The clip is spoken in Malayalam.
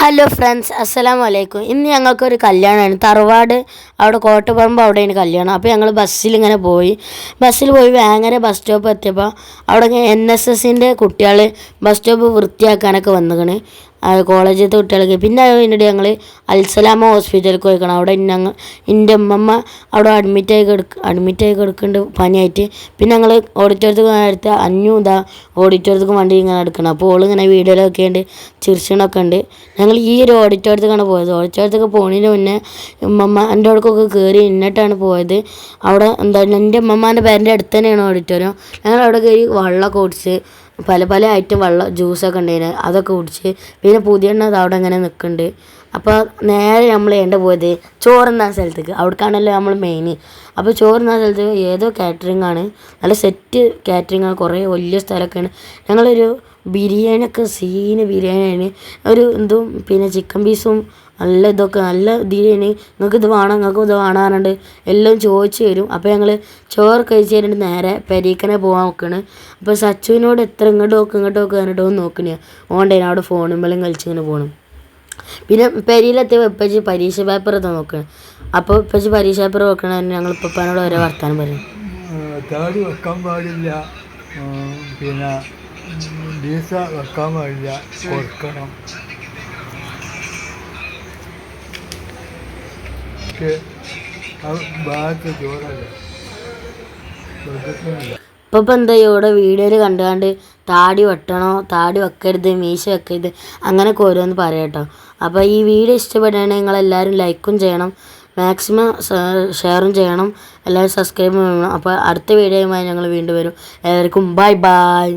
ഹലോ ഫ്രണ്ട്സ് അസ്സലാമു വലൈക്കും ഇന്ന് ഞങ്ങൾക്കൊരു കല്യാണമാണ്. തറവാട് അവിടെ കോട്ടപ്പറമ്പ് അവിടെയാണ് കല്യാണം. അപ്പോൾ ഞങ്ങൾ ബസ്സിൽ ഇങ്ങനെ പോയി. ബസ്സിൽ പോയി വേങ്ങര ബസ് സ്റ്റോപ്പ് എത്തിയപ്പോൾ അവിടെ എൻ എസ് എസിന്റെ കുട്ടികൾ ബസ് സ്റ്റോപ്പ് വൃത്തിയാക്കാനൊക്കെ വന്നിക്കണ്. കോളേജിലത്തെ കുട്ടികൾക്ക് പിന്നെ അത് കഴിഞ്ഞിട്ട് ഞങ്ങൾ അൽസലാമ ഹോസ്പിറ്റലിൽ പോയിക്കണം. അവിടെ ഞങ്ങൾ എന്റെ അമ്മമ്മ അവിടെ അഡ്മിറ്റായി കിടക്ക് അഡ്മിറ്റായി കിടക്കുന്നുണ്ട് പനിയായിട്ട്. പിന്നെ ഞങ്ങൾ ഓഡിറ്റോറിയത്തിൽ നേരത്തെ അഞ്ഞു ഇതാ ഓഡിറ്റോറിയത്തിൽ വണ്ടി ഇങ്ങനെ എടുക്കണം അപ്പോൾ ഓൾ ഇങ്ങനെ വീഡിയോയിലൊക്കെ ഉണ്ട് ചിരിച്ചണൊക്കെ ഉണ്ട്. ഞങ്ങൾ ഈ ഒരു ഓഡിറ്റോറിയത്തേക്കാണ് പോയത്. ഓഡിറ്റോറിയത്തേക്ക് പോണതിന് മുന്നേ ഉമ്മമ്മ എന്റെ അവിടേക്കൊക്കെ കയറി എന്നിട്ടാണ് പോയത്. അവിടെ എന്താ എന്റെ അമ്മമ്മേന്റെ പേരന്റെ അടുത്ത് തന്നെയാണ് ഓഡിറ്റോറിയം ഞങ്ങൾ അവിടെ കയറി വെള്ളമൊക്കെ കുടിച്ച് പല പല ഐറ്റം വെള്ളം ജ്യൂസൊക്കെ ഉണ്ടായിരുന്നു അതൊക്കെ കുടിച്ച്. പിന്നെ പുതിയ എണ്ണ അവിടെ അങ്ങനെ നിൽക്കുന്നുണ്ട് അപ്പോൾ നേരെ നമ്മൾ ചെയ്യേണ്ട പോയത് ചോറുന്ന സ്ഥലത്തേക്ക്. അവിടേക്കാണല്ലോ നമ്മൾ മെയിൻ അപ്പോൾ ചോറുന്ന സ്ഥലത്ത് ഏതോ കാറ്ററിംഗ് ആണ്. നല്ല സെറ്റ് കാറ്ററിംഗ് ആണ്. കുറേ വലിയ സ്ഥലമൊക്കെയാണ് ഞങ്ങളൊരു ബിരിയാണിയൊക്കെ സീന് ബിരിയാണിയാണ്. ഒരു എന്തും പിന്നെ ചിക്കൻ പീസും നല്ല ഇതൊക്കെ നല്ല ബിരിയാണി നിങ്ങൾക്ക് ഇത് വേണം നിങ്ങൾക്ക് ഇത് വേണമെന്നുണ്ട് എല്ലാം ചോദിച്ചു തരും. അപ്പോൾ ഞങ്ങൾ ചോറ് കഴിച്ച് കഴിഞ്ഞിട്ട് നേരെ പെരീക്കനെ പോകാൻ നോക്കുകയാണ് അപ്പോൾ സച്ചുവിനോട് എത്ര ഇങ്ങോട്ട് നോക്ക് ഇങ്ങോട്ട് നോക്ക് എന്നിട്ടൊന്ന് നോക്കണേ. ഓണ്ടേനെ അവിടെ ഫോണുമ്പോഴും കളിച്ചിങ്ങനെ പോകണം പിന്നെ പെരിയിലെത്തിയ ഇപ്പച്ചി പരീക്ഷ പേപ്പർ ഒക്കെ നോക്കണം. അപ്പോൾ ഇപ്പച്ചി പരീക്ഷ പേപ്പർ നോക്കണ ഞങ്ങൾ ഇപ്പനോട് ഓരോ വർത്താനം പറയും താടി വെക്കാൻ പാടില്ല. പിന്നെ ഡീസ വെക്കാൻ പാടില്ല. കൊടുക്കണം. ഭാഗത്ത് ചോറല്ല? വെക്കത്തിനല്ല ഇപ്പം എന്താ ഇവിടെ വീഡിയോയിൽ കണ്ട് കണ്ട് താടി വെട്ടണോ താടി വെക്കരുത് മീശ വെക്കരുത് അങ്ങനെയൊക്കെ ഓരോന്ന് പറയട്ടോ. അപ്പോൾ ഈ വീഡിയോ ഇഷ്ടപ്പെടുകയാണെങ്കിൽ നിങ്ങളെല്ലാവരും ലൈക്കും ചെയ്യണം മാക്സിമം ഷെയറും ചെയ്യണം എല്ലാവരും സബ്സ്ക്രൈബ് ചെയ്യണം. അപ്പോൾ അടുത്ത വീഡിയോയുമായി ഞങ്ങൾ വീണ്ടും വരും. എല്ലാവർക്കും ബൈ ബൈ.